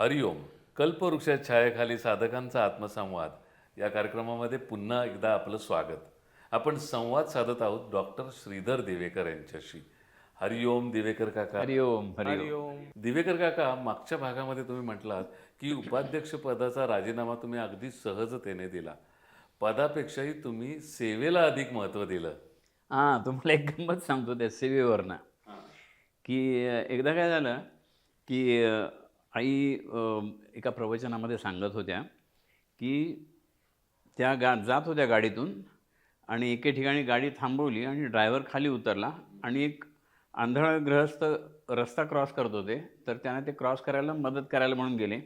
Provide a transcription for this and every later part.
हरिओम. कल्पवृक्ष छायेखाली साधकांचा आत्मसंवाद. या कार्यक्रमामध्ये पुन्हा एकदा आपलं स्वागत. आपण संवाद साधत आहोत डॉक्टर श्रीधर दिवेकर यांच्याशी. हरिओम दिवेकर काका. हरिओम हरिओम. दिवेकर काका मागच्या भागामध्ये तुम्ही म्हटलात की उपाध्यक्ष पदाचा राजीनामा तुम्ही अगदी सहजतेने दिला. पदापेक्षाही तुम्ही सेवेला अधिक महत्त्व दिलं. हां तुम्हाला एक गंमत सांगतो त्या सेवेवरनं. की एकदा काय झालं की आई एका प्रवचनामध्ये सांगत होत्या की त्या गा जात होत्या गाडीतून आणि एके ठिकाणी गाडी थांबवली आणि ड्रायव्हर खाली उतरला आणि एक आंधळा ग्रहस्थ रस्ता क्रॉस करत होते. तर त्याने ते क्रॉस करायला मदत करायला म्हणून गेले.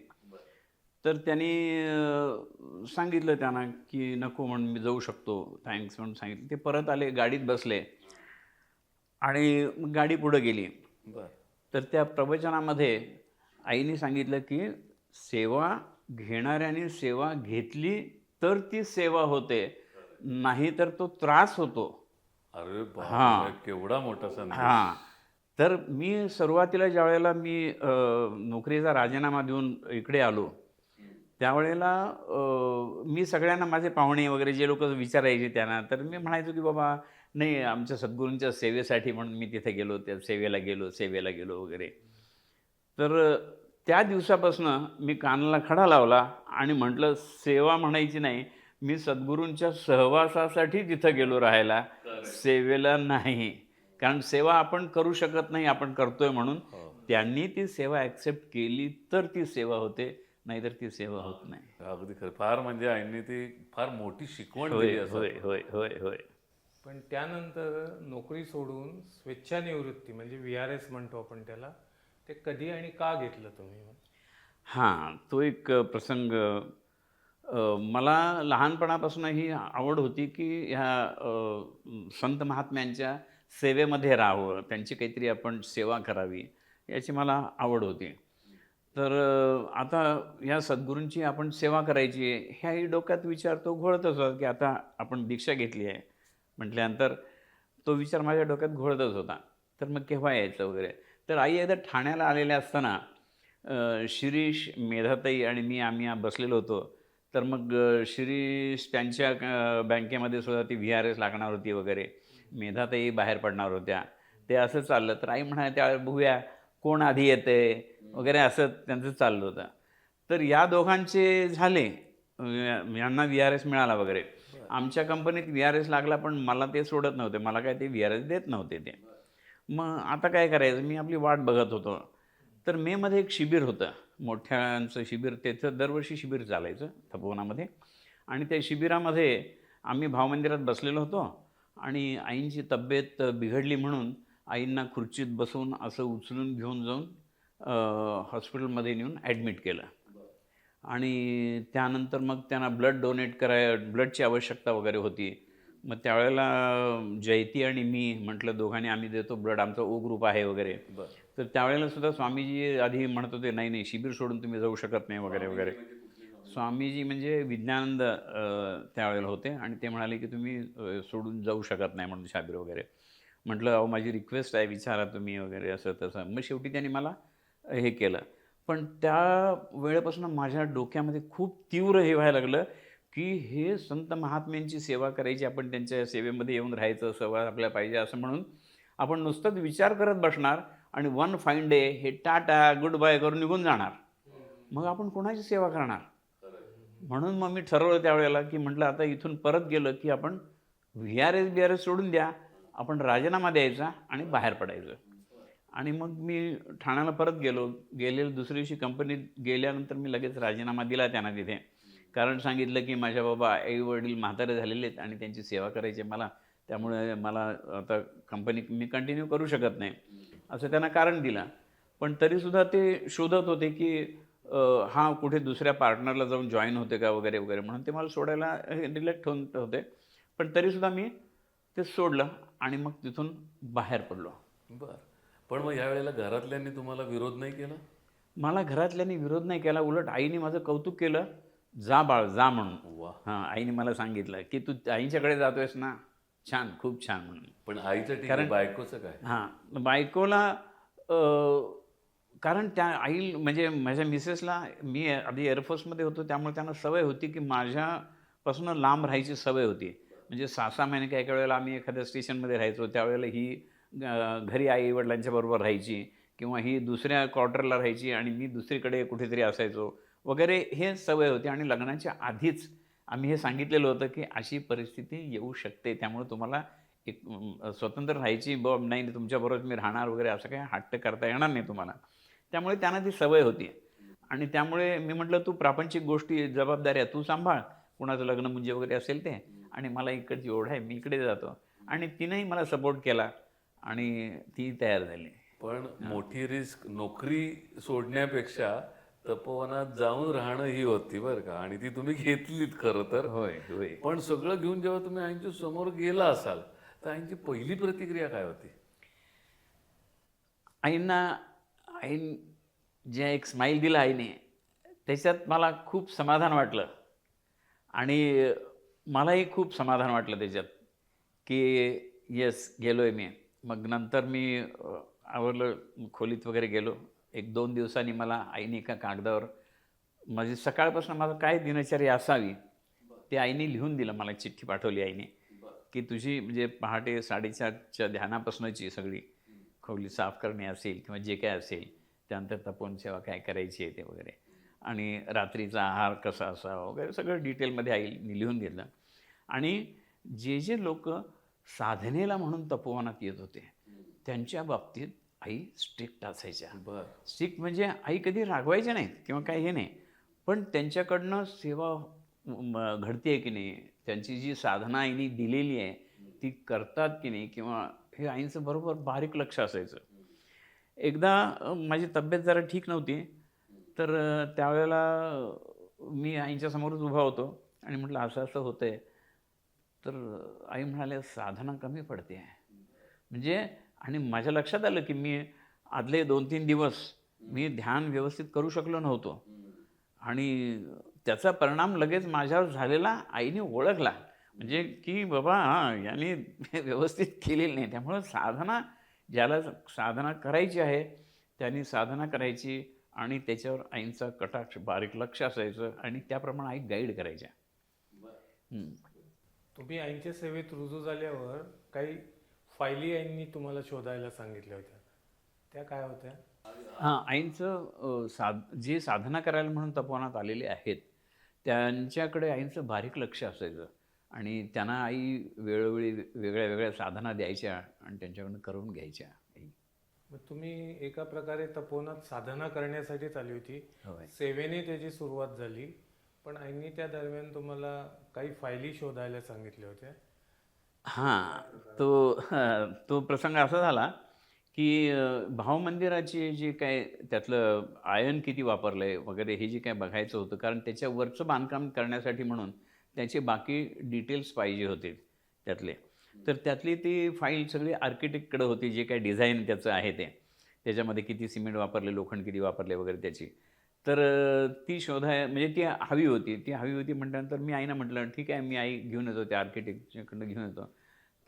तर त्यांनी सांगितलं त्यांना की नको म्हणून मी जाऊ शकतो थँक्स म्हणून सांगितलं. ते परत आले गाडीत बसले आणि गाडी पुढं गेली. बर. तर त्या प्रवचनामध्ये आईने सांगितलं की सेवा घेणाऱ्याने सेवा घेतली तर ती सेवा होते नाही तर तो त्रास होतो. अरे हां. केवढा मोठा संदेश. हां. तर मी सुरुवातीला ज्या वेळेला मी नोकरीचा राजीनामा देऊन इकडे आलो त्यावेळेला मी सगळ्यांना माझे पाहुणे वगैरे जे लोक विचारायचे त्यांना तर मी म्हणायचो की बाबा नाही आमच्या सद्गुरूंच्या सेवेसाठी म्हणून मी तिथे गेलो त्या सेवेला गेलो सेवेला गेलो वगैरे. तर त्या दिवसापासून मी कानाला खडा लावला आणि म्हटलं सेवा म्हणायची नाही मी सद्गुरूंच्या सहवासासाठी तिथं गेलो राहायला. सेवेला नाही. कारण सेवा आपण करू शकत नाही आपण करतोय म्हणून. हो. त्यांनी ती सेवा ॲक्सेप्ट केली तर ती सेवा होते नाहीतर ती सेवा होत नाही. अगदी खरं. फार म्हणजे आईने ती फार मोठी शिकवण होय दिली असं. होय होय होय होय. पण त्यानंतर नोकरी सोडून स्वेच्छानिवृत्ती म्हणजे व्ही आर एस म्हणतो आपण त्याला ते कधी आणि का घेतलं तुम्ही? हां तो एक प्रसंग मला लहानपणापासून ही आवड होती की ह्या संत महात्म्यांच्या सेवेमध्ये राहावं त्यांची काहीतरी आपण सेवा करावी याची मला आवड होती. तर आता ह्या सद्गुरूंची आपण सेवा करायची आहे ह्याही डोक्यात विचार तो घोळतच होता की आता आपण दीक्षा घेतली आहे. म्हटल्यानंतर तो विचार माझ्या डोक्यात घोळतच होता. तर मग केव्हा यायचं वगैरे? तर आई एकदा ठाण्याला आलेल्या असताना शिरीष मेधाताई आणि मी आम्ही बसलेलो होतो. तर मग शिरीष त्यांच्या बँकेमध्ये सुद्धा ती व्ही आर एस लागणार होती वगैरे. मेधाताई बाहेर पडणार होत्या. ते असं चाललं. तर आई म्हणाले त्या बघूया कोण आधी येते? वगैरे असं त्यांचं चाललं होतं. तर या दोघांचे झाले. यांना व्ही आर एस मिळाला वगैरे. आमच्या कंपनीत व्ही आर एस लागला पण मला ते सोडत नव्हते. मला काय ते व्ही आर एस देत नव्हते ते. मग आता काय करायचं? मी आपली वाट बघत होतो. तर मेमध्ये एक शिबिर होतं. मोठ्यांचं शिबिर त्याचं दरवर्षी शिबिर चालायचं तपोवनामध्ये. आणि त्या शिबिरामध्ये आम्ही भावमंदिरात बसलेलो होतो आणि आईंची तब्येत बिघडली म्हणून आईंना खुर्चीत बसवून असं उचलून घेऊन जाऊन हॉस्पिटलमध्ये नेऊन ॲडमिट केलं. आणि त्यानंतर मग त्यांना ब्लड डोनेट कराय ब्लडची आवश्यकता वगैरे होती. मग त्यावेळेला जयती आणि मी म्हटलं दोघांनी आम्ही देतो ब्लड आमचा ओ ग्रुप आहे वगैरे. तर त्यावेळेला सुद्धा स्वामीजी आधी म्हणत होते नाही नाही शिबिर सोडून तुम्ही जाऊ शकत नाही वगैरे वगैरे. स्वामीजी म्हणजे विज्ञानंद त्यावेळेला होते आणि ते म्हणाले की तुम्ही सोडून जाऊ शकत नाही म्हणून शाबीर वगैरे. म्हटलं अहो माझी रिक्वेस्ट आहे विचारा तुम्ही वगैरे असं तसं. मग शेवटी त्यांनी मला हे केलं. पण त्या वेळेपासून माझ्या डोक्यामध्ये खूप तीव्र हे व्हायला लागलं की हे संत महात्म्यांची सेवा करायची आपण त्यांच्या सेवेमध्ये येऊन राहायचं सहवास आपल्याला पाहिजे असं म्हणून आपण नुसतंच विचार करत बसणार आणि वन फाईन डे हे टाटा गुड बाय करून निघून जाणार. मग आपण कोणाची सेवा करणार? म्हणून मग मी ठरवलं त्यावेळेला की म्हटलं आता इथून परत गेलं की आपण V R S B R S सोडून द्या. आपण राजीनामा द्यायचा आणि बाहेर पडायचं. आणि मग मी ठाण्याला परत गेलो. गेलेलं दुसऱ्या दिवशी कंपनीत गेल्यानंतर मी लगेच राजीनामा दिला त्यांना तिथे. कारण सांगितलं की माझ्या बाबा आई वडील म्हातारे झालेले आहेत आणि त्यांची सेवा करायची आहे मला. त्यामुळे मला आता कंपनी मी कंटिन्यू करू शकत नाही. असं त्यांना कारण दिलं. पण तरीसुद्धा ते शोधत होते की हा कुठे दुसऱ्या पार्टनरला जाऊन जॉईन होते का वगैरे वगैरे म्हणून ते मला सोडायला रिलेक्ट होत होते. पण तरीसुद्धा मी ते सोडलं आणि मग तिथून बाहेर पडलो. बरं. पण मग यावेळेला घरातल्यांनी तुम्हाला विरोध नाही केला? मला घरातल्यांनी विरोध नाही केला. उलट आईने माझं कौतुक केलं. जा बाळ जा म्हणून. वा. हां आईने मला सांगितलं की तू आईच्याकडे जातोयस ना. छान खूप छान म्हणून. पण आईचं ठीक आहे बायकोचं काय? हां बायकोला अ, कारण त्या आई म्हणजे माझ्या मिसेसला मी आधी एअरफोर्समध्ये होतो त्यामुळे त्यांना सवय होती की माझ्यापासून लांब राहायची सवय होती. म्हणजे सहा सहा महिने काही काही वेळेला आम्ही एखाद्या स्टेशनमध्ये राहायचो त्यावेळेला ही अं, घरी आई वडिलांच्या बरोबर राहायची किंवा ही दुसऱ्या क्वार्टरला राहायची आणि मी दुसरीकडे कुठेतरी असायचो. वगैरे हे सवय होती आणि लग्नाच्या आधीच आम्ही हे सांगितलेलं होतं की अशी परिस्थिती येऊ शकते. त्यामुळे तुम्हाला एक स्वतंत्र राहायची ब नाही तुमच्याबरोबर मी राहणार वगैरे असं काही हट्ट करता येणार नाही तुम्हाला. त्यामुळे त्यांना ती सवय होती. आणि त्यामुळे मी म्हटलं तू प्रापंचिक गोष्टी जबाबदाऱ्या तू सांभाळ. कुणाचं लग्न म्हणजे वगैरे असेल ते. आणि मला इकडची ओढ आहे मी इकडे जातो. आणि तिनंही मला सपोर्ट केला आणि ती तयार झाली. पण मोठी रिस्क नोकरी सोडण्यापेक्षा तपोवनात जाऊन राहणं ही होती बरं का. आणि ती तुम्ही घेतलीत खरं तर. होय होय. पण सगळं घेऊन जेव्हा तुम्ही आईच्या समोर गेला असाल तर आईची पहिली प्रतिक्रिया काय होती? आईंना आईन जे एक स्माईल दिला आईने त्याच्यात मला खूप समाधान वाटलं. आणि मलाही खूप समाधान वाटलं त्याच्यात की येस गेलो आहे मी. मग नंतर मी अ, आवरलं खोलीत वगैरे गेलो. एक दोन दिवसांनी मला आईने एका कागदावर माझी सकाळपासून माझं काय दिनचर्या असावी ते आईने लिहून दिलं मला चिठ्ठी पाठवली आईने की तुझी म्हणजे पहाटे साडेचारच्या ध्यानापासूनची सगळी खोली साफ करणे असेल किंवा जे काय असेल त्यानंतर तपोन सेवा काय करायची आहे ते वगैरे. आणि रात्रीचा आहार कसा असावा वगैरे सगळं डिटेलमध्ये आईने लिहून दिलं आणि जे जे लोक साधनेला म्हणून तपोवनात येत होते त्यांच्या बाबतीत आई स्ट्रिक्ट असायच्या. बर. स्ट्रिक्ट म्हणजे आई कधी रागवायच्या नाहीत किंवा काही हे नाही. पण त्यांच्याकडनं सेवा घडते की नाही त्यांची जी साधना आईने दिलेली आहे ती करतात की नाही किंवा हे आईचं बरोबर बारीक लक्ष असायचं. एकदा माझी तब्येत जरा ठीक नव्हती तर त्यावेळेला मी आईच्या समोरच उभा होतो आणि म्हटलं असं असं होतं आहे तर आई म्हणाले साधना कमी पडते म्हणजे आणि माझ्या लक्षात आलं की मी आदले दोन तीन दिवस मी ध्यान व्यवस्थित करू शकलो नव्हतो. आणि त्याचा परिणाम लगेच माझ्यावर झालेला आईने ओळखला. म्हणजे की बाबा हां याने व्यवस्थित केलेली नाही. त्यामुळं साधना ज्याला साधना करायची आहे त्यांनी साधना करायची आणि त्याच्यावर आईंचा कटाक्ष बारीक लक्ष असायचं आणि त्याप्रमाणे आई गाईड करायच्या. तुम्ही आईंच्या सेवेत रुजू झाल्यावर काही फायली आईंनी तुम्हाला शोधायला सांगितल्या होत्या. त्या काय होत्या? हां आईंचं साध जे साधना करायला म्हणून तपोवनात आलेले आहेत त्यांच्याकडे आईंचं बारीक लक्ष असायचं. आणि त्यांना आई वेळोवेळी वेगळ्या वेगळ्या साधना द्यायच्या आणि त्यांच्याकडून करून घ्यायच्या आई. मग तुम्ही एका प्रकारे तपोवनात साधना करण्यासाठीच आली होती. सेवेने त्याची सुरुवात झाली. पण आईंनी त्या दरम्यान तुम्हाला काही फायली शोधायला सांगितल्या होत्या. हां तो तो प्रसंग असा झाला की अ, भावमंदिराची जी काय त्यातलं आयन किती वापरलं आहे वगैरे हे जे काय बघायचं होतं कारण त्याच्यावरचं बांधकाम करण्यासाठी म्हणून त्याचे बाकी डिटेल्स पाहिजे होते त्यातले. तर त्यातली ती फाईल सगळी आर्किटेक्टकडे होती जे काय डिझाईन त्याचं आहे ते. त्याच्यामध्ये किती सिमेंट वापरले लोखंड किती वापरले वगैरे त्याची. तर ती शोधाय म्हणजे ती हवी होती. ती हवी होती म्हटल्यानंतर मी आईनं म्हटलं ठीक आहे मी आई घेऊन येतो त्या आर्किटेक्टच्याकडनं घेऊन येतो.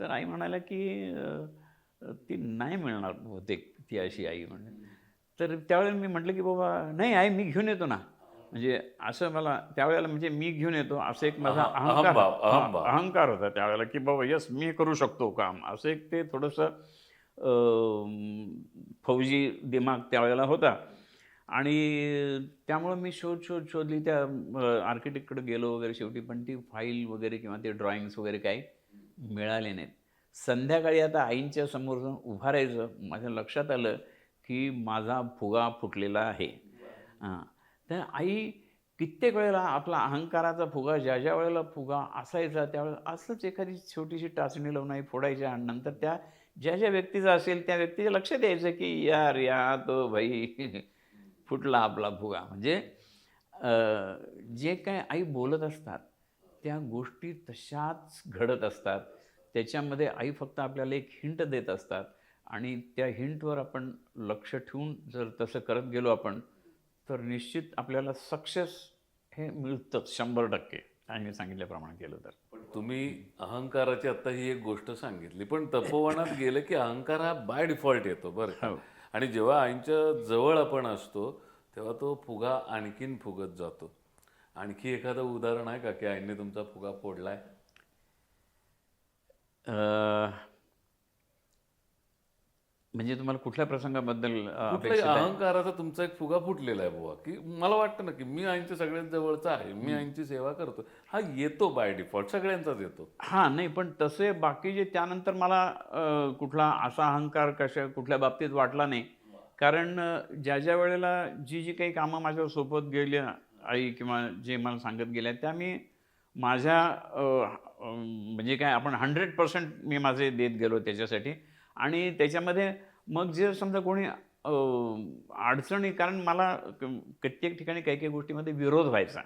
तर आई म्हणाल्या की ती नाही मिळणार बहुतेक ती अशी आई. म्हणजे तर त्यावेळेला मी म्हटलं की बाबा नाही आई मी घेऊन येतो ना. म्हणजे असं मला त्यावेळेला म्हणजे मी घेऊन येतो असं एक माझा अहं- अहंकार. अहंकार होता त्यावेळेला की बाबा यस मी करू शकतो काम. असं एक ते थोडंसं फौजी दिमाग त्यावेळेला होता. आणि त्यामुळं मी शोध शोध शोधली. त्या आर्किटेक्टकडे गेलो वगैरे शेवटी पण ती फाईल वगैरे किंवा ते ड्रॉइंग्स वगैरे काही मिळाले नाहीत. संध्याकाळी आता आईंच्या समोर जाऊन उभा राहायचं माझ्या लक्षात आलं की माझा फुगा फुटलेला आहे. हां तर आई कित्येक वेळेला आपला अहंकाराचा फुगा ज्या ज्या वेळेला फुगा असायचा त्यावेळेला असंच एखादी छोटीशी टाचणी लावून आई फोडायच्या आणि नंतर त्या ज्या ज्या व्यक्तीचा असेल त्या व्यक्तीचं लक्ष द्यायचं की यार या तो भाई. फुटला आपला फुगा. म्हणजे जे काय आई बोलत असतात त्या गोष्टी तशाच घडत असतात. त्याच्यामध्ये आई फक्त आपल्याला एक हिंट देत असतात. आणि त्या हिंटवर आपण लक्ष ठेवून जर तसं करत गेलो आपण तर निश्चित आपल्याला सक्सेस हे मिळतंच शंभर टक्के. आणि मी सांगितल्याप्रमाणे केलं तर. पण तुम्ही अहंकाराची आता ही एक गोष्ट सांगितली पण तपोवनात गेलं की अहंकार हा बाय डिफॉल्ट येतो बरं. आणि जेव्हा आईंच्या जवळ आपण असतो तेव्हा तो फुगा आणखीन फुगत जातो. आणखी एखादं उदाहरण आहे का की आईने तुमचा फुगा फोडलाय? म्हणजे तुम्हाला कुठल्या प्रसंगाबद्दल अपेक्षित आहे? अहंकाराचा तुमचा एक फुगा फुटलेला आहे बुवा. की मला वाटतं ना की मी आईंच्या सगळ्यात जवळचा आहे मी आईंची सेवा करतो. हा येतो बाय डिफॉल्ट सगळ्यांचाच येतो. हां नाही पण तसे बाकीचे त्यानंतर मला अ, कुठला असा अहंकार कशा कुठल्या बाबतीत वाटला नाही. कारण अ, ज्या ज्या वेळेला जी जी काही कामं माझ्या सोबत गेल्या आई किंवा जे मला सांगत गेल्या त्या मी माझ्या अ, अ, म्हणजे काय आपण हंड्रेड पर्सेंट मी माझे देत गेलो त्याच्यासाठी. आणि त्याच्यामध्ये मग जे समजा कोणी अडचणी कारण मला कित्येक ठिकाणी काही काही गोष्टीमध्ये विरोध व्हायचा.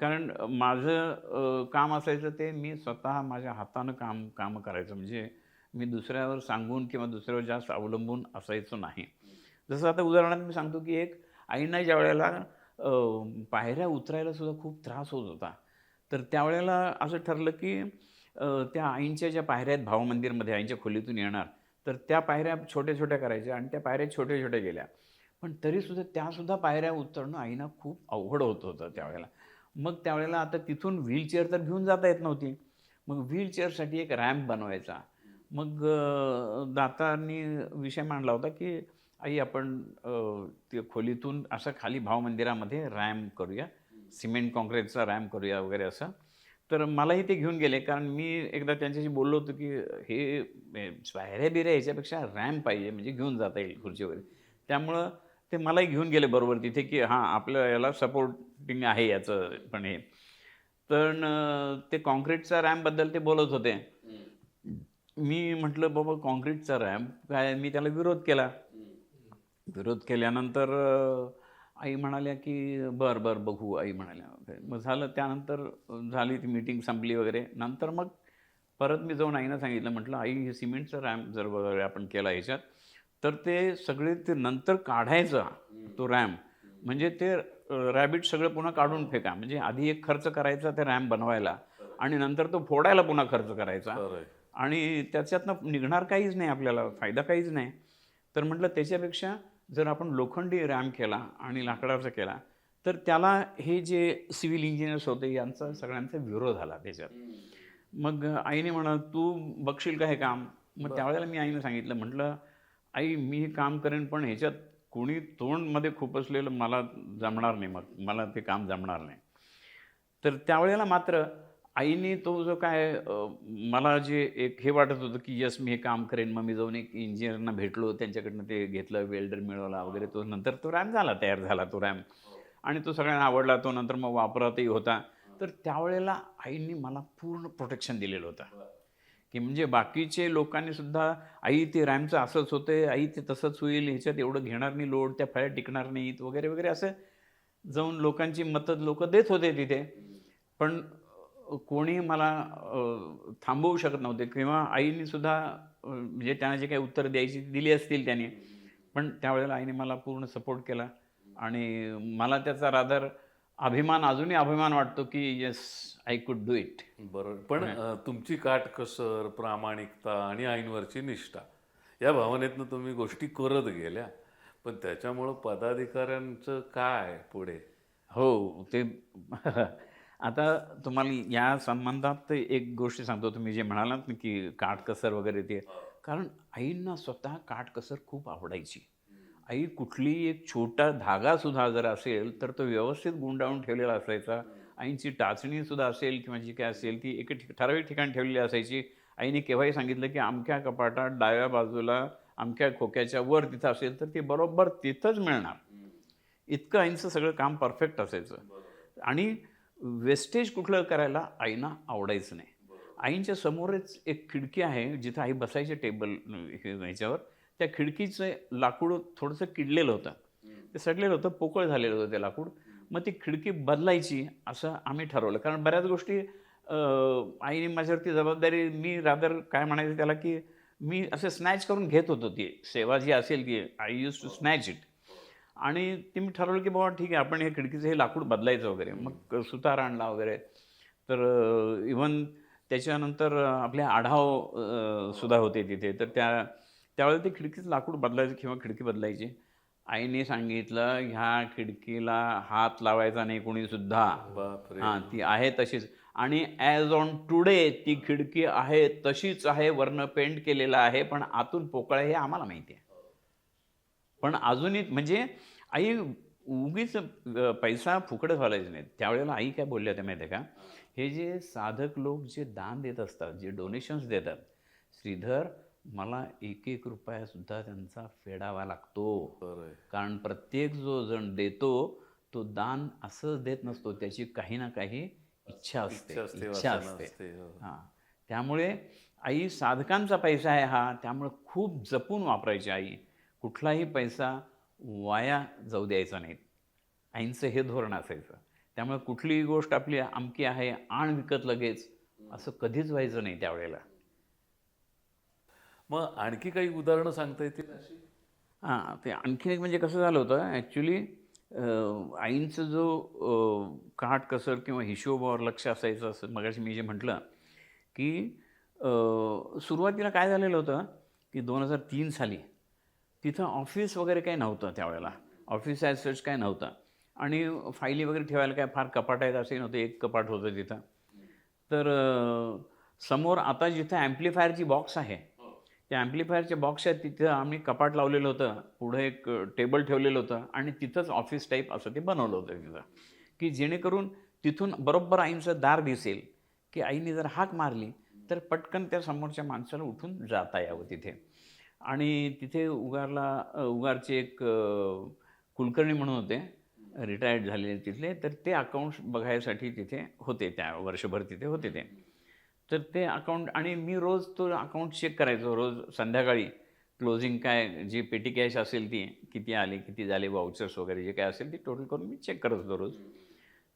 कारण माझं काम असायचं ते मी स्वतः माझ्या हातानं काम काम करायचं. म्हणजे मी दुसऱ्यावर सांगून किंवा दुसऱ्यावर जास्त अवलंबून असायचो नाही. जसं आता उदाहरणार्थ मी सांगतो की एक आईना ज्या वेळेला पायऱ्या उतरायला सुद्धा खूप त्रास होत होता. तर त्यावेळेला असं ठरलं की त्या आईंच्या ज्या पायऱ्या आहेत भावमंदिरमध्ये आईंच्या खोलीतून येणार तर त्या पायऱ्या छोट्या छोट्या करायच्या आणि त्या पायऱ्या छोट्या छोट्या गेल्या. पण तरीसुद्धा त्यासुद्धा पायऱ्या उतरणं आईना खूप अवघड होत होतं त्यावेळेला. मग त्यावेळेला आता तिथून व्हीलचेअर तर घेऊन जाता येत नव्हती. मग व्हीलचेअरसाठी एक रॅम्प बनवायचा. मग दातांनी विषय मांडला होता की आई आपण त्या खोलीतून असं खाली भावमंदिरामध्ये रॅम्प करूया. सिमेंट काँक्रीटचा रॅम्प करूया वगैरे असं. तर मलाही ते घेऊन गेले. कारण मी एकदा त्यांच्याशी बोललो होतो की हे पायऱ्या बिऱ्या याच्यापेक्षा रॅम्प पाहिजे म्हणजे घेऊन जाता येईल खुर्ची वगैरे. त्यामुळं ते मलाही घेऊन गेले बरोबर तिथे की हां आपलं याला सपोर्टिंग आहे याचं पण हे. तर ते कॉन्क्रीटचा रॅम्पबद्दल ते बोलत होते. मी म्हटलं बाबा कॉन्क्रीटचा रॅम्प काय मी त्याला विरोध केला. विरोध केल्यानंतर आई म्हणाल्या की बर बर बघू आई म्हणाल्या. मग झालं त्यानंतर झाली ती मीटिंग संपली वगैरे. नंतर मग परत मी जाऊन आईनं सांगितलं म्हटलं आई हे सिमेंटचा रॅम्प जर वगैरे आपण केला ह्याच्यात तर ते सगळे ते नंतर काढायचा तो रॅम्प म्हणजे ते रॅबिट सगळं पुन्हा काढून फेका. म्हणजे आधी एक खर्च करायचा ते रॅम्प बनवायला आणि नंतर तो फोडायला पुन्हा खर्च करायचा. आणि त्याच्यातनं निघणार काहीच नाही आपल्याला फायदा काहीच नाही. तर म्हटलं त्याच्यापेक्षा जर आपण लोखंडी रॅम्प केला आणि लाकडाचा केला तर त्याला हे जे सिव्हिल इंजिनियर्स होते यांचा सगळ्यांचा विरोध आला त्याच्यात. मग आईने म्हणा तू बघशील का हे काम? मग त्यावेळेला मी आईने सांगितलं म्हटलं आई मी हे काम करेन पण ह्याच्यात कोणी तोंडमध्ये खूप असलेलं मला जमणार नाही मग मला ते काम जमणार नाही. तर त्यावेळेला मात्र आईने तो जो काय मला जे एक हे वाटत होतं की यस मी हे काम करेन. मग मी जाऊन एक इंजिनियरना भेटलो. त्यांच्याकडनं ते घेतलं वेल्डर मिळवला वगैरे. तो नंतर तो रॅम झाला तयार झाला तो रॅम. आणि तो सगळ्यांना आवडला. तो नंतर मग वापरातही होता. तर त्यावेळेला आईने मला पूर्ण प्रोटेक्शन दिलेलं होतं. की म्हणजे बाकीचे लोकांनी सुद्धा आई ते रॅमचं असंच होतं आई ते तसंच होईल. ह्याच्यात एवढं घेणार नाही. लोड त्या फळ्या टिकणार नाहीत. वगैरे वगैरे असं जाऊन लोकांची मतं लोक देत होते तिथे. पण कोणी मला थांबवू शकत नव्हते किंवा आईने सुद्धा म्हणजे त्यांना जे काही उत्तर द्यायची दिली असतील त्यांनी पण त्यावेळेला आईने मला पूर्ण सपोर्ट केला आणि मला त्याचा रादर अभिमान अजूनही अभिमान वाटतो की yes I could do it. बरोबर. पण तुमची काटकसर प्रामाणिकता आणि आईंवरची निष्ठा या भावनेतनं तुम्ही गोष्टी करत गेल्या. पण त्याच्यामुळं पदाधिकाऱ्यांचं काय पुढे? हो ते आता तुम्हाला या संबंधात एक गोष्ट सांगतो तुम्ही जे म्हणालात ना की काटकसर वगैरे ते. कारण आईंना स्वतः काटकसर खूप आवडायची. आई कुठली एक छोटा धागा सुद्धा जर असेल तर तो व्यवस्थित गुंडाळून ठेवलेला असायचा. आईंची टाचणी सुद्धा असेल किंवा जी काय असेल ती एक ठिक- ठराविक ठिकाणी ठेवलेली असायची. आईने केव्हाही सांगितलं की अमक्या कपाटात डाव्या बाजूला अमक्या खोक्याच्या वर तिथं असेल तर ती बरोबर तिथंच मिळणार. इतकं आईंचं सगळं काम परफेक्ट असायचं. आणि वेस्टेज कुठलं करायला आईना आवडायचं नाही. आईंच्या समोरच एक खिडकी आहे जिथं आई बसायचे टेबल ह्याच्यावर त्या खिडकीचं लाकूड थोडंसं किडलेलं होतं. ते सडलेलं होतं पोकळ झालेलं होतं ते लाकूड. मग ती खिडकी बदलायची असं आम्ही ठरवलं. कारण बऱ्याच गोष्टी आईने माझ्यावरती जबाबदारी मी रादर काय म्हणायचं त्याला की मी असं स्नॅच करून घेत होतो ती. सेवा जी असेल ती I use to snatch it आणि ते मी ठरवलं की बाबा ठीक आहे आपण हे खिडकीचं हे लाकूड बदलायचं वगैरे. मग सुतार आणला वगैरे. तर इवन त्याच्यानंतर आपले आढाव सुद्धा होते तिथे. तर त्या त्यावेळेला ते खिडकीचं लाकूड बदलायचं किंवा खिडकी बदलायची. आईने सांगितलं ह्या खिडकीला हात लावायचा नाही कोणीसुद्धा. हां ती आहे तशीच. आणि ॲज ऑन टुडे ती खिडकी आहे तशीच आहे वरनं पेंट केलेलं आहे पण आतून पोकळ आहे हे आम्हाला माहिती आहे. पण अजूनही म्हणजे आई उगीच पैसा फुकटच घालायचे नाही त्यावेळेला आई काय बोलल्या त्या माहिती आहे का? हे जे साधक लोक जे दान देत असतात जे डोनेशन्स देतात श्रीधर मला एक एक रुपयासुद्धा त्यांचा फेडावा लागतो. कारण प्रत्येक जो जण देतो तो दान असंच देत नसतो. त्याची काही ना काही इच्छा असते. इच्छा असते, हो. हां. त्यामुळे आई साधकांचा पैसा आहे हा. त्यामुळे खूप जपून वापरायची आई. कुठलाही पैसा वाया जाऊ द्यायचा नाही. आईंचं हे धोरण असायचं. त्यामुळे कुठलीही गोष्ट आपली आमकी आहे आण विकत लगेच असं कधीच व्हायचं नाही त्यावेळेला. मग आणखी काही उदाहरणं सांगता येतील अशी? हां ते आणखीन एक म्हणजे कसं झालं होतं ॲक्च्युली आईंचं जो अं, काटकसर किंवा हिशोबावर लक्ष असायचं असं मगाशी मी जे म्हटलं की सुरुवातीला काय झालेलं होतं की दोन हजार तीन साली तिथं ऑफिस वगैरे काही नव्हतं त्यावेळेला. ऑफिस ॲज सच काय नव्हतं. आणि फायली वगैरे ठेवायला काय फार कपाट आहेत असे नव्हतं. एक कपाट होतं तिथं. तर समोर आता जिथं ॲम्प्लिफायरची बॉक्स आहे त्या ॲम्प्लिफायरच्या आहेत तिथं आम्ही कपाट लावलेलं होतं. पुढं एक टेबल ठेवलेलं होतं आणि तिथंच ऑफिस टाईप असं ते बनवलं होतं तिथं. की जेणेकरून तिथून बरोबर आईंचं दार दिसेल की आईने जर हाक मारली तर पटकन त्या समोरच्या माणसाला उठून जाता यावं तिथे. आणि तिथे उगारला उगारचे एक कुलकर्णी म्हणून होते रिटायर्ड झालेले तिथले तर ते अकाउंट बघायसाठी तिथे होते त्या वर्षभर तिथे होते ते. तर ते अकाउंट आणि मी रोज तो अकाउंट चेक करायचो रोज संध्याकाळी. क्लोजिंग काय जी पेटी कॅश असेल ती किती आली किती झाले वाउचर्स वगैरे जे काय असेल ती टोटल करून मी चेक करत होतो रोज.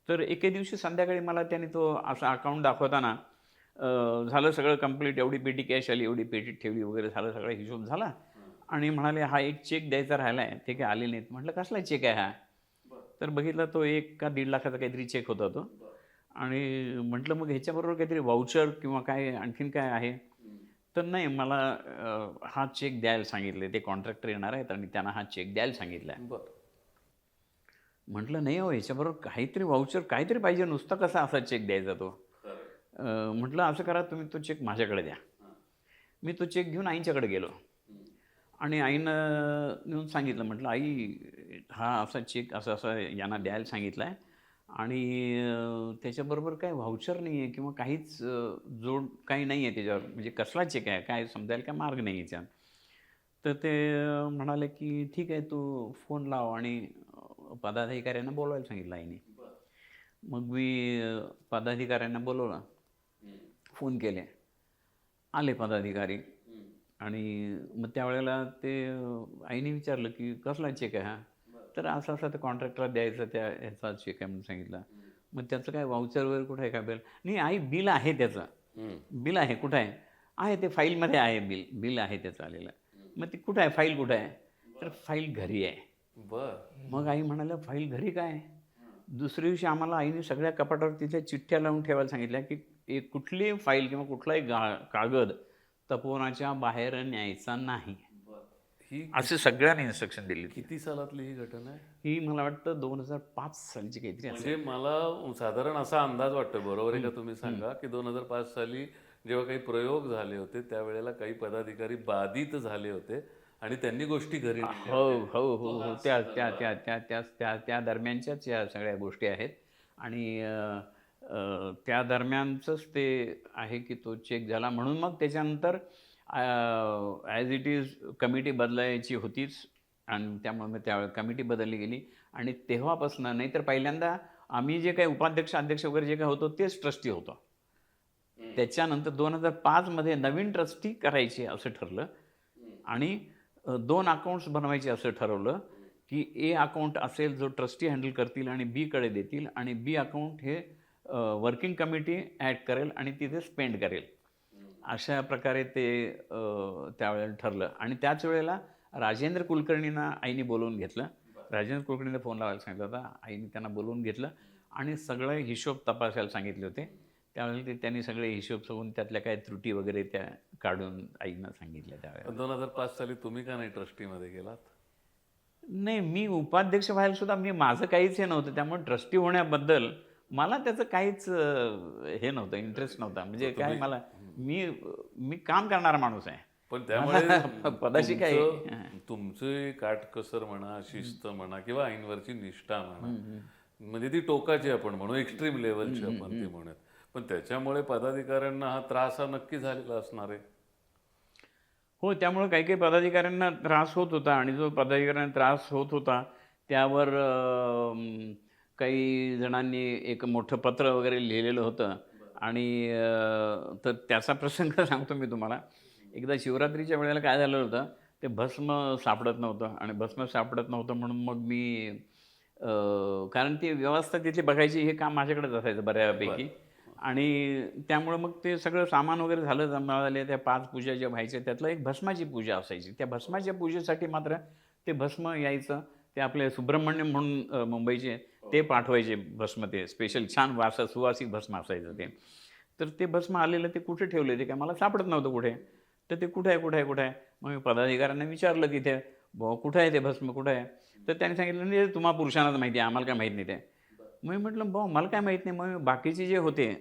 तर एके दिवशी संध्याकाळी मला त्याने तो असा अकाउंट दाखवताना झालं सगळं कंप्लीट एवढी पेटी कॅश आली एवढी पेटी ठेवली वगैरे झालं सगळा हिशोब झाला. आणि म्हणाले हा एक चेक द्यायचा राहिला आहे ते काय आले नाहीत. म्हटलं कसला चेक आहे हा? तर बघितलं तो एक का दीड लाखाचा काहीतरी चेक होता तो. आणि म्हटलं मग ह्याच्याबरोबर काहीतरी वाउचर किंवा काय आणखीन काय आहे? तर नाही मला हा चेक द्यायला सांगितले. ते कॉन्ट्रॅक्टर येणार आहेत आणि त्यांना हा चेक द्यायला सांगितला आहे बरं. म्हटलं नाही हो याच्याबरोबर काहीतरी वाउचर काहीतरी पाहिजे. नुसता कसा असा चेक द्यायचा तो? म्हटलं असं करा तुम्ही तो चेक माझ्याकडे द्या. मी तो चेक घेऊन आईंच्याकडे गेलो. आणि आईनं नेऊन सांगितलं म्हटलं आई हा असा चेक असं असं यांना द्यायला सांगितला आहे आणि त्याच्याबरोबर काय व्हाउचर नाही आहे किंवा काहीच जोड काही नाही आहे त्याच्यावर. म्हणजे कसला चेक आहे? काय समजायला काय मार्ग नाही याच्यात. तर ते म्हणाले की ठीक आहे तू फोन लाव. आणि पदाधिकाऱ्यांना बोलवायला सांगितलं आईने. मग मी पदाधिकाऱ्यांना बोलवलं. फोन केले. आले पदाधिकारी. आणि मग त्यावेळेला ते आईने विचारलं की कसला चेक आहे हा? तर असं असं ते कॉन्ट्रॅक्टरला द्यायचं त्या ह्याचा चेक आहे म्हणून सांगितलं. मग त्याचं काय वाउचर वगैरे कुठं आहे का बिल नाही आई बिल आहे त्याचं. बिल आहे कुठं आहे? आहे ते फाईलमध्ये आहे बिल बिल आहे त्याचं आलेलं. मग ते कुठं आहे? फाईल कुठं आहे? तर फाईल घरी आहे. बरं. मग आई म्हणाल्या फाईल घरी काय? दुसऱ्या दिवशी आम्हाला आईने सगळ्या कपाटावर तिथे चिठ्ठ्या लावून ठेवायला सांगितल्या की एक कुठलीही फाईल किंवा कुठलाही गा कागद तपोवनाच्या बाहेर न्यायचा नाही. ही असे सगळ्यांनी इन्स्ट्रक्शन दिली किती सालातली ही घटना आहे? ही मला वाटतं दोन हजार पाच सालची काहीतरी म्हणजे मला साधारण असा अंदाज वाटतो बरोबर आहे का तुम्ही सांगा? की दोन हजार पाच साली जेव्हा काही प्रयोग झाले होते त्यावेळेला काही पदाधिकारी बाधित झाले होते आणि त्यांनी गोष्टी घरी नेल्या. हो हो हो हो. त्या त्या त्या त्या त्या त्या त्या दरम्यानच्याच या सगळ्या गोष्टी आहेत. आणि त्या दरम्यानचंच ते आहे की तो चेक झाला. म्हणून मग त्याच्यानंतर ॲज इट इज कमिटी बदलायची होतीच आणि त्यामुळे मग त्या कमिटी बदलली गेली. आणि तेव्हापासून नाही तर पहिल्यांदा आम्ही जे काही उपाध्यक्ष अध्यक्ष वगैरे जे काही होतो तेच ट्रस्टी होतो. त्याच्यानंतर दोन हजार पाचमध्ये नवीन ट्रस्टी करायची असं ठरलं. आणि दोन अकाउंट्स बनवायचे असं ठरवलं की ए अकाउंट असेल जो ट्रस्टी हँडल करतील आणि बीकडे देतील आणि बी अकाउंट हे वर्किंग कमिटी ॲड करेल आणि तिथे स्पेंड करेल. अशा प्रकारे ते त्यावेळेला ठरलं. आणि त्याच वेळेला राजेंद्र कुलकर्णींना आईने बोलवून घेतलं. राजेंद्र कुलकर्णीला फोन लावायला सांगितलं होता. आईने त्यांना बोलवून घेतलं आणि सगळे हिशोब तपासायला सांगितले होते. त्यावेळेला ते त्यांनी सगळे हिशोब सगून त्यातल्या काय त्रुटी वगैरे त्या काढून आईनं सांगितल्या त्यावेळेला. दोन हजार पाच साली तुम्ही का नाही ट्रस्टीमध्ये गेलात? नाही मी उपाध्यक्ष व्हायला सुद्धा मी माझं काहीच हे नव्हतं. त्यामुळे ट्रस्टी होण्याबद्दल मला त्याचं काहीच हे नव्हतं इंटरेस्ट नव्हता. म्हणजे काय मला मी मी काम करणारा माणूस आहे. पण त्यामुळे पदाशी काय तुमचं- काटकसर म्हणा शिस्त म्हणा किंवा आईनवरची निष्ठा म्हणा म्हणजे ती टोकाची आपण म्हणू एक्स्ट्रीम लेवलची आपण ती म्हणूयात. पण त्याच्यामुळे पदाधिकाऱ्यांना हा त्रास हा नक्की झालेला असणार आहे? हो त्यामुळे काही काही पदाधिकाऱ्यांना त्रास होत होता आणि जो पदाधिकाऱ्यांना त्रास होत होता त्यावर काही जणांनी एक मोठं पत्र वगैरे लिहिलेलं होतं. आणि तर त्याचा प्रसंग सांगतो मी तुम्हाला. एकदा शिवरात्रीच्या वेळेला काय झालं होतं ते भस्म सापडत नव्हतं आणि भस्म सापडत नव्हतं म्हणून मग मी कारण ती व्यवस्था तिथली बघायची हे काम माझ्याकडेच असायचं बऱ्यापैकी. आणि त्यामुळं मग ते सगळं सामान वगैरे झालं जमा झाले त्या पाच पूजा ज्या व्हायच्या त्यातलं एक भस्माची पूजा असायची. त्या भस्माच्या पूजेसाठी मात्र ते भस्म यायचं. ते आपले सुब्रह्मण्यम म्हणून मुंबईचे ते पाठवायचे भस्म ते स्पेशल छान वास सुवासिक भस्म असायचं ते. तर ते भस्म आलेलं ते कुठे ठेवले ते काय मला सापडत नव्हतं कुठे. तर ते कुठे आहे कुठे आहे कुठे आहे? मग मी पदाधिकाऱ्यांना विचारलं तिथे भाऊ कुठं आहे ते भस्म कुठं आहे? तर त्यांनी सांगितलं नाही तुम्हा पुरुषांनाच माहिती आहे आम्हाला काय माहीत नाही ते. मग मी म्हटलं भाऊ मला काय माहीत नाही. मग मी बाकीचे जे होते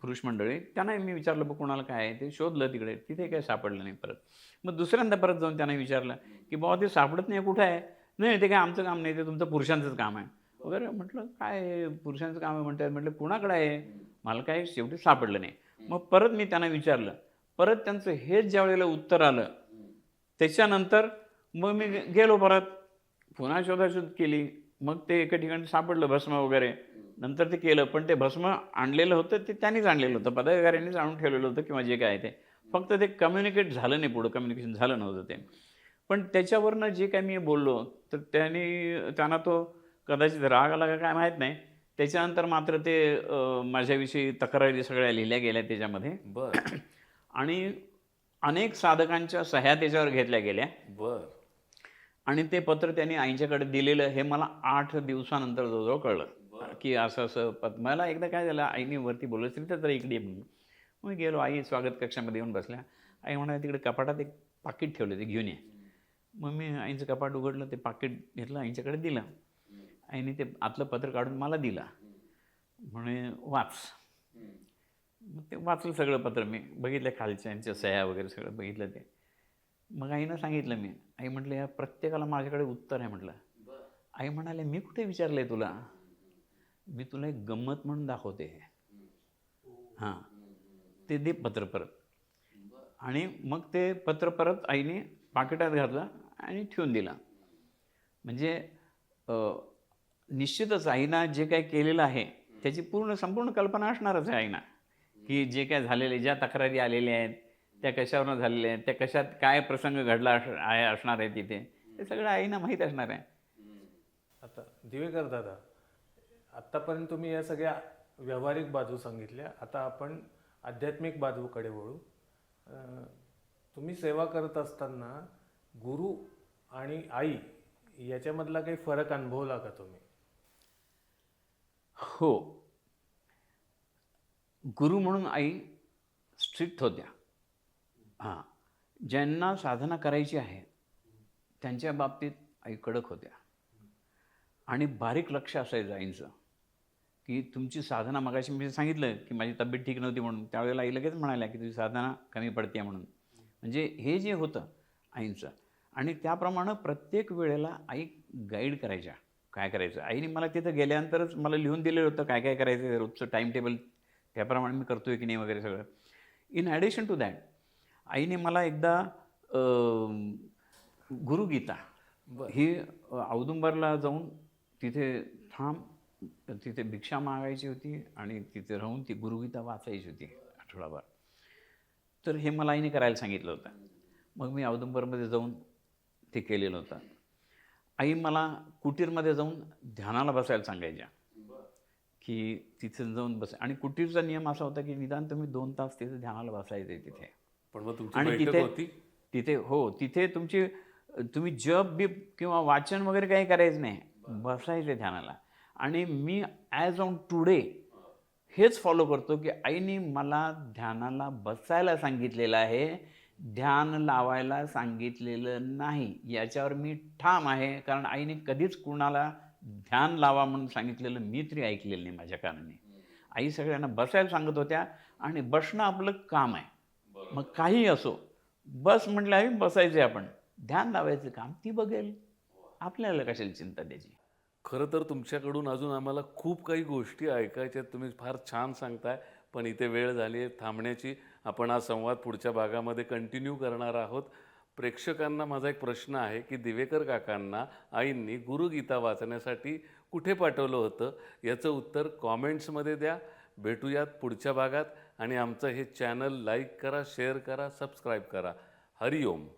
पुरुष मंडळी त्यांना मी विचारलं बघ कोणाला काय आहे ते शोधलं तिकडे तिथे काय सापडलं नाही परत. मग दुसऱ्यांदा परत जाऊन त्यांना विचारलं की बाबा ते सापडत नाही कुठं आहे? नाही ते काय आमचं काम नाही ते तुमचं पुरुषांचंच काम आहे. वगैरे म्हटलं काय आहे? पुरुषांचं काम आहे म्हणतात म्हटलं कुणाकडे आहे? मला काय शेवटी सापडलं नाही. मग परत मी त्यांना विचारलं. परत त्यांचं हेच ज्या वेळेला उत्तर आलं त्याच्यानंतर मग मी गेलो परत. पुन्हा शोधाशोध केली. मग ते एका ठिकाणी सापडलं भस्म वगैरे. नंतर ते केलं पण ते भस्म आणलेलं होतं ते त्यांनीच आणलेलं होतं. पदाधिकाऱ्यांनीच आणून ठेवलेलं होतं किंवा जे काय आहे ते. फक्त ते कम्युनिकेट झालं नाही पुढं कम्युनिकेशन झालं नव्हतं ते. पण त्याच्यावरनं जे काय मी बोललो तर त्यांनी त्यांना तो कदाचित राग आला का काय माहीत नाही. त्याच्यानंतर मात्र ते माझ्याविषयी तक्रारी सगळ्या लिहिल्या गेल्या त्याच्यामध्ये. बर. आणि अनेक साधकांच्या सह्या त्याच्यावर घेतल्या गेल्या. बर. आणि ते पत्र त्यांनी आईच्याकडे दिलेलं हे मला आठ दिवसानंतर जवळजवळ कळलं. की असं असं पत मला एकदा काय झालं आईने वरती बोललं श्रीधर तर इकडे मग मी गेलो आई स्वागत कक्षामध्ये येऊन बसल्या. आई म्हणाले तिकडे कपाटात एक पाकिट ठेवलं ते घेऊन ये. मग मी आईचं कपाट उघडलं ते पाकिट घेतलं आईच्याकडे दिलं. आईने ते आतलं पत्र काढून मला दिलं. म्हणे वाच. मग ते वाचलं सगळं पत्र मी. बघितलं खालच्यांच्या सह्या वगैरे सगळं बघितलं ते. मग आईनं सांगितलं मी. आई म्हटलं या प्रत्येकाला माझ्याकडे उत्तर आहे म्हटलं. आई म्हणाले मी कुठे विचारलंय तुला? मी तुला एक गंमत म्हणून दाखवते. हां. ते दे पत्र परत. आणि मग ते पत्र परत आईने पाकिटात घातलं. आणि ठेवून दिला. म्हणजे निश्चितच आईना जे काय केलेलं आहे त्याची पूर्ण संपूर्ण कल्पना असणारच आहे आईना. की जे काय झालेले ज्या तक्रारी आलेल्या आहेत त्या कशावरनं झालेल्या आहेत त्या कशात काय प्रसंग घडला आहे असणार आहे तिथे ते सगळं आईना माहीत असणार आहे. आता दिवेकर दादा आत्तापर्यंत तुम्ही या सगळ्या व्यावहारिक बाजू सांगितल्या. आता आपण आध्यात्मिक बाजूकडे वळू. तुम्ही सेवा करत असताना गुरु आणि आई याच्यामधला काही फरक अनुभवला का तुम्ही? हो. गुरु म्हणून आई स्ट्रिक्ट होत्या. हां. ज्यांना साधना करायची आहे त्यांच्या बाबतीत आई कडक होत्या. आणि बारीक लक्ष असायचं आईंचं की तुमची साधना मगाशी मी सांगितलं की माझी तब्येत ठीक नव्हती म्हणून. त्यावेळेला आई लगेच म्हणाल्या की तुझी साधना कमी पडते म्हणून. म्हणजे हे जे होतं आईंचं आणि त्याप्रमाणे प्रत्येक वेळेला आई गाईड करायच्या. काय करायचं? आईने मला तिथं गेल्यानंतरच मला लिहून दिलेलं होतं काय काय करायचं रोजचं टाईम टेबल त्याप्रमाणे मी करतोय की नाही वगैरे सगळं. इन ॲडिशन टू दॅट आईने मला एकदा गुरुगीता ही औदुंबरला जाऊन तिथे थांब तिथे भिक्षा मागायची होती आणि तिथे राहून ती गुरुगीता वाचायची होती आठवडाभर. तर हे मला आईने करायला सांगितलं होतं. मग मी औदुंबरमध्ये जाऊन ते केलेलं होतं. आई मला कुटीरमध्ये जाऊन ध्यानाला बसायला सांगायच्या. की तिथे जाऊन बस आणि कुटीरचा नियम असा होता की निदान तुम्ही दोन तास तिथे ध्यानाला बसायचे तिथे. पण मग आणि तिथे तिथे हो तिथे तुमची तुम्ही जप बीप किंवा वाचन वगैरे काही करायचं नाही. बसायचे ध्यानाला. आणि मी ॲज ऑन टुडे हेच फॉलो करतो की आईने मला ध्यानाला बसायला सांगितलेलं आहे. ध्यान लावायला सांगितलेलं नाही. याच्यावर मी ठाम आहे. कारण आईने कधीच कुणाला ध्यान लावा म्हणून सांगितलेलं मी तरी ऐकलेलं नाही माझ्या कानाने. आई सगळ्यांना बसायला सांगत होत्या आणि बसणं आपलं काम आहे. मग काही असो बस म्हटलं आहे बसायचे आपण. ध्यान लावायचं काम ती बघेल. आपल्याला कशाला चिंता द्यायची? खरं तर तुमच्याकडून अजून आम्हाला खूप काही गोष्टी ऐकायच्या तुम्ही फार छान सांगताय पण इथे वेळ झाली आहे थांबण्याची. आपण हा संवाद पुढच्या भागामध्ये कंटिन्यू करणार आहोत. प्रेक्षकांना माझा एक प्रश्न आहे की दिवेकर काकांना आईंनी गुरुगीता वाचण्यासाठी कुठे पाठवलं होतं? याचं उत्तर कॉमेंट्समध्ये द्या. भेटूयात पुढच्या भागात आणि आमचं हे चॅनल लाईक करा शेअर करा सबस्क्राईब करा. हरिओम.